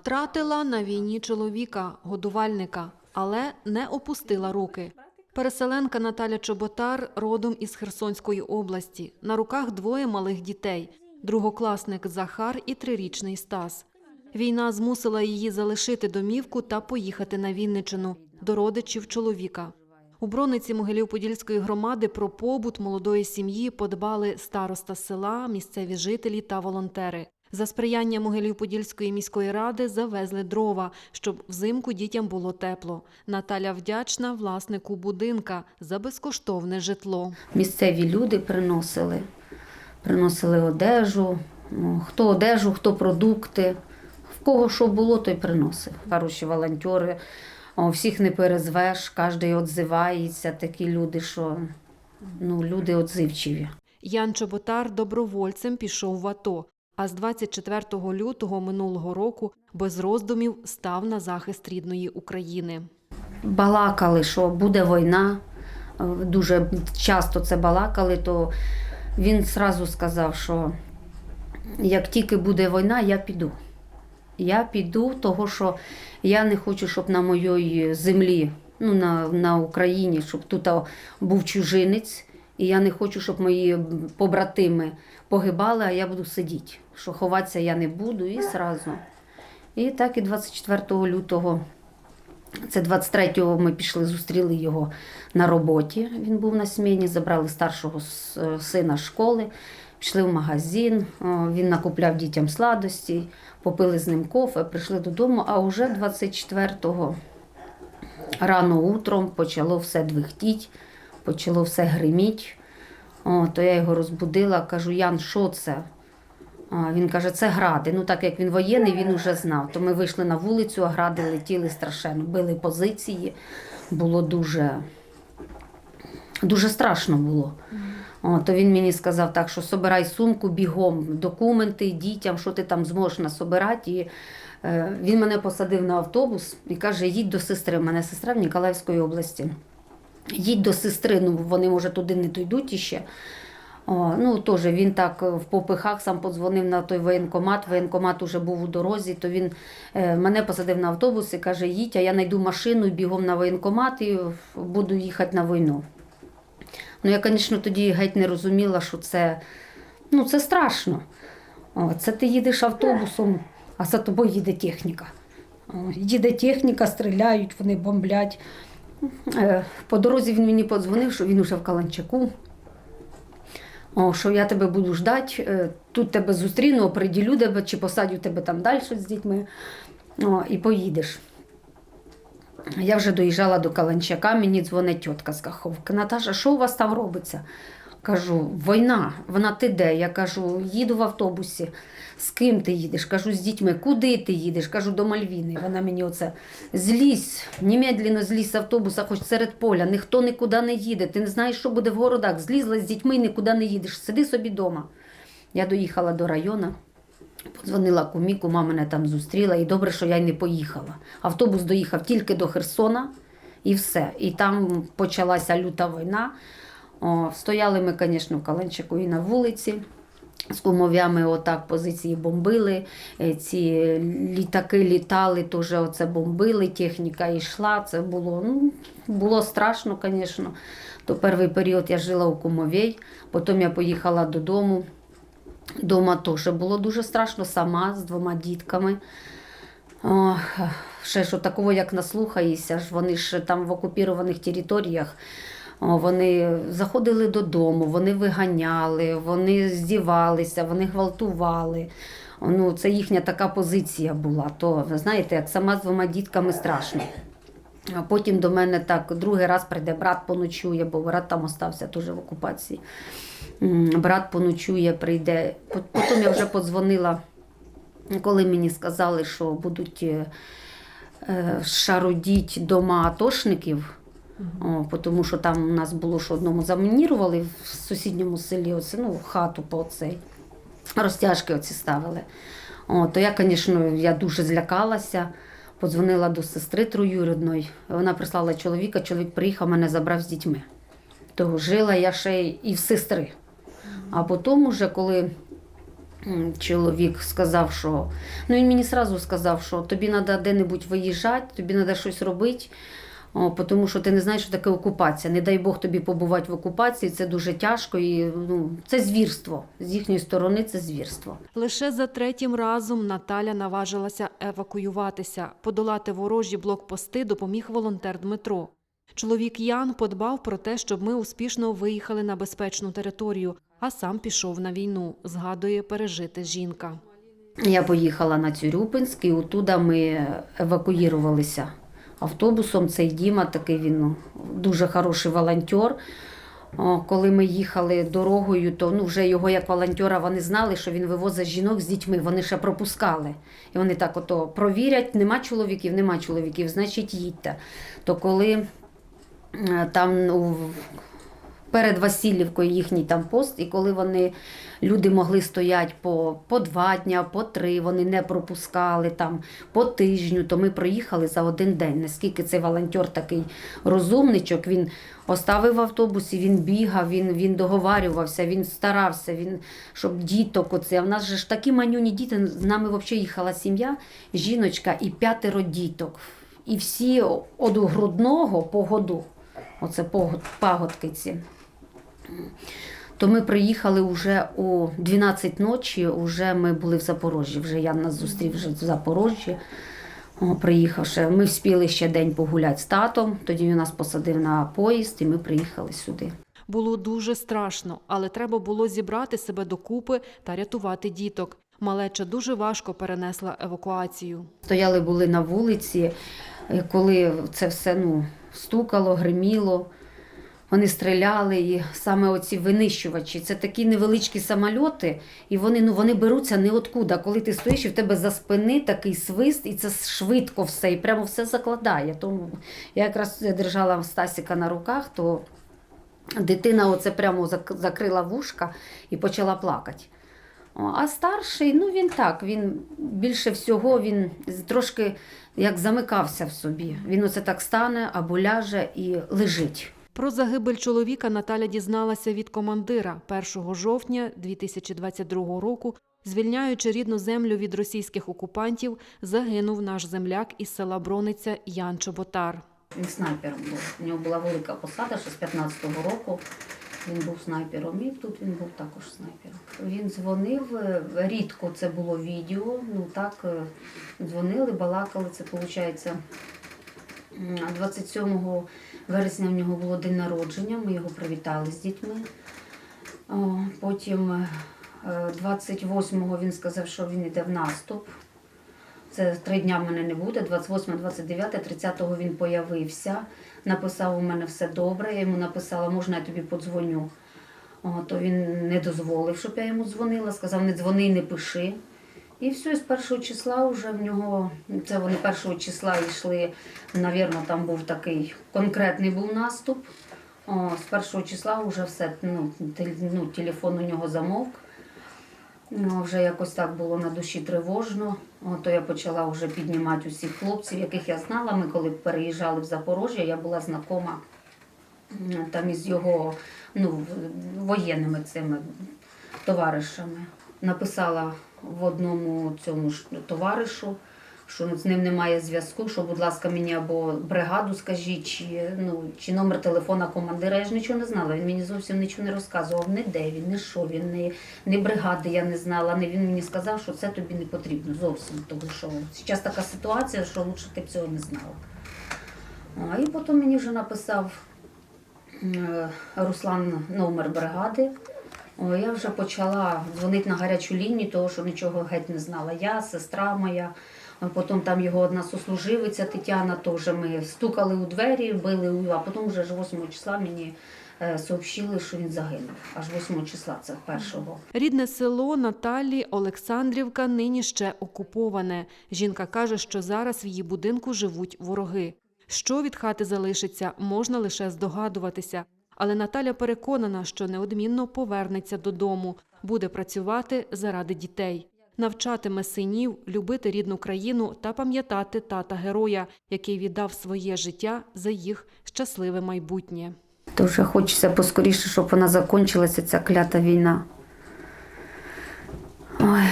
Втратила на війні чоловіка, годувальника, але не опустила руки. Переселенка Наталя Чоботар родом із Херсонської області. На руках двоє малих дітей: другокласник Захар і трирічний Стас. Війна змусила її залишити домівку та поїхати на Вінничину до родичів чоловіка. У брониці Могилів-Подільської громади про побут молодої сім'ї подбали староста села, місцеві жителі та волонтери. За сприяння Могилів-Подільської міської ради завезли дрова, щоб взимку дітям було тепло. Наталя вдячна власнику будинка за безкоштовне житло. Місцеві люди приносили, приносили одежу, ну, хто одежу, хто продукти. В кого що було, той приносив. Хороші волонтери, всіх не перезвеш, кожен відзивається. Такі люди, що ну, люди відзивчиві. Ян Чоботар добровольцем пішов в АТО, а з 24 лютого минулого року без роздумів став на захист рідної України. балакали, що буде війна. е, Дуже часто це балакали, то він одразу сказав, що як тільки буде війна, я піду. Я піду, того що я не хочу, щоб на моїй землі, ну на, на Україні, щоб тут був чужинець, і я не хочу, щоб мої побратими погибали, а я буду сидіти. Що ховатися я не буду, і зразу. І так і 24 лютого це 23-го ми пішли, зустріли його на роботі. Він був на сміні, забрали старшого сина школи, пішли в магазин. Він накупляв дітям сладості, попили з ним кофе, прийшли додому. А вже 24-го рано утром почало все двихтіть, почало все гриміть. О, то я його розбудила, кажу, Ян, що це? А, Він каже, це гради. Ну, так як він воєнний, він вже знав. То ми вийшли на вулицю, а гради летіли страшенно. Били позиції. Було дуже, дуже страшно було. О, то він мені сказав так, що собирай сумку бігом, документи дітям, що ти там зможеш насобирати. І, е, він мене посадив на автобус і каже: їдь до сестри. У мене сестра в Ніколаївській області. Їдь до сестри, ну вони, може, туди не дійдуть іще. О, ну, теж він так в попихах сам подзвонив на той воєнкомат. Воєнкомат уже був у дорозі, то він е, мене посадив на автобус і каже: їдь, а я знайду машину бігом на воєнкомат і буду їхати на війну. Ну, я, звісно, тоді геть не розуміла, що це, ну, це страшно. О, це ти їдеш автобусом, а за тобою їде техніка. О, їде техніка, стріляють, вони бомблять. Е, По дорозі він мені подзвонив, що він уже в Каланчаку. Що я тебе буду ждати, е, тут тебе зустріну, оприділю тебе, чи посадю тебе там далі з дітьми. І поїдеш. Я вже доїжджала до Каланчака, мені дзвонить тітка з Каховки. Наташа, що у вас там робиться? Кажу, війна, вона ти де? Я кажу, їду в автобусі. З ким ти їдеш? Кажу, з дітьми. Куди ти їдеш? Кажу, до Мальвіни. Вона мені оце злізь, немедленно злізь з автобуса, хоч серед поля, ніхто нікуди не їде. Ти не знаєш, що буде в городах. Злізла з дітьми, нікуди не їдеш. Сиди собі вдома. Я доїхала до району. Подзвонила кумі, кума мене там зустріла, і добре, що я й не поїхала. Автобус доїхав тільки до Херсона і все. І там почалася люта війна. О, стояли ми, звісно, в Каленчику і на вулиці. З кумов'ями отак позиції бомбили, е, ці літаки літали, теж оце бомбили, техніка йшла. Це було, ну, було страшно, звісно. То перший період я жила у Кумовій, потім я поїхала додому. Дома теж було дуже страшно, сама з двома дітками. О, ще що такого, як наслухаєшся, ж вони ж там в окупованих територіях. Вони заходили додому, вони виганяли, вони здівалися, вони гвалтували. Ну, це їхня така позиція була. То, знаєте, як сама з двома дітками страшно. А потім до мене так другий раз прийде брат поночує, бо брат там остався теж в окупації. Брат поночує, прийде. Потім я вже подзвонила, коли мені сказали, що будуть е, е, шародіть дома атошників. О, тому що там у нас було, що одному замінірували в сусідньому селі, оце, ну, хату по цей. Розтяжки оці ставили. О, то я, звісно, я дуже злякалася. Подзвонила до сестри троюрідної. Вона прислала чоловіка, чоловік приїхав, мене забрав з дітьми. То жила я ще і в сестри. А потім, уже, коли чоловік сказав, що ну він мені сразу сказав, що тобі треба де-небудь виїжджати, тобі треба щось робити. О, тому що ти не знаєш, що таке окупація. Не дай Бог тобі побувати в окупації, це дуже тяжко і ну, це звірство. З їхньої сторони це звірство. Лише за третім разом Наталя наважилася евакуюватися. Подолати ворожі блокпости допоміг волонтер Дмитро. Чоловік Ян подбав про те, щоб ми успішно виїхали на безпечну територію, а сам пішов на війну, згадує пережити жінка. Я поїхала на Цюрюпинськ, і оттуда ми евакуювалися автобусом. Цей Діма такий він ну, дуже хороший волонтер. Коли ми їхали дорогою, то ну, вже його як волонтера вони знали, що він вивозить жінок з дітьми, вони ще пропускали. І вони так ото провірять, нема чоловіків, нема чоловіків, значить їдьте. То коли е, там ну, перед Васильівкою їхній там пост, і коли вони люди могли стояти по, по два дня, по три, вони не пропускали там по тижню, то ми проїхали за один день. Наскільки цей волонтер такий розумничок, він оставив автобусі, він бігав, він, він договарювався, він старався, він, щоб діток оце. А в нас же ж такі манюні діти, з нами взагалі їхала сім'я, жіночка і п'ятеро діток. І всі од грудного по году, оце пагодки ці то ми приїхали вже у 12 ночі, вже ми були в Запорожжі. Вже я нас зустрів вже в Запорожжі. О, приїхавши, ми вспіли ще день погуляти з татом. Тоді він нас посадив на поїзд, і ми приїхали сюди. Було дуже страшно, але треба було зібрати себе докупи та рятувати діток. Малеча дуже важко перенесла евакуацію. Стояли були на вулиці, коли це все ну, стукало, гриміло. Вони стріляли, і саме оці винищувачі, це такі невеличкі самольоти, і вони, ну, вони беруться ніоткуда. Коли ти стоїш і в тебе за спини такий свист, і це швидко все, і прямо все закладає. Тому я якраз держала Стасіка на руках, то дитина оце прямо зак- закрила вушка і почала плакати. А старший, ну він так, він більше всього він трошки як замикався в собі. Він оце так стане або ляже і лежить. Про загибель чоловіка Наталя дізналася від командира 1 жовтня 2022 року. Звільняючи рідну землю від російських окупантів, загинув наш земляк із села Брониця Ян Чоботар. Він снайпером був. У нього була велика посада ще з 15-го року. Він був снайпером, і тут він був також снайпером. Він дзвонив е, рідко це було відео. Ну так е, дзвонили, балакали. Це виходить. 27 вересня в нього було день народження. Ми його привітали з дітьми. Потім е, 28-го він сказав, що він йде в наступ. Це три дня в мене не буде. 28, 29, 30-го він появився. Написав у мене все добре. Я йому написала, можна я тобі подзвоню. То він не дозволив, щоб я йому дзвонила. Сказав, не дзвони, не пиши. І все, з першого числа вже в нього, це вони першого числа йшли, навірно, там був такий конкретний був наступ. О, з першого числа вже все, ну, ну, телефон у нього замовк. Ну, вже якось так було на душі тривожно. О, то я почала вже піднімати усіх хлопців, яких я знала. Ми коли переїжджали в Запорожжя, я була знакома там із його ну, воєнними цими товаришами. Написала в одному цьому товаришу, що з ним немає зв'язку, що, будь ласка, мені або бригаду скажіть, чи, ну, чи номер телефона командира. Я ж нічого не знала. Він мені зовсім нічого не розказував. Не де він, не що він, не, не бригади я не знала. Не він мені сказав, що це тобі не потрібно зовсім. Тому що зараз така ситуація, що лучше ти б цього не знала. А, і потім мені вже написав е, Руслан номер бригади. О, я вже почала дзвонити на гарячу лінію, тому що нічого геть не знала. Я, сестра моя, потім там його одна сослуживиця Тетяна, то вже ми стукали у двері, били, а потім вже ж 8 числа мені е, сообщили, що він загинув. Аж 8 числа, це першого. Рідне село Наталі Олександрівка нині ще окуповане. Жінка каже, що зараз в її будинку живуть вороги. Що від хати залишиться, можна лише здогадуватися. Але Наталя переконана, що неодмінно повернеться додому, буде працювати заради дітей, навчатиме синів любити рідну країну та пам'ятати тата героя, який віддав своє життя за їх щасливе майбутнє. Вже хочеться поскоріше, щоб вона закінчилася, ця клята війна. Ой,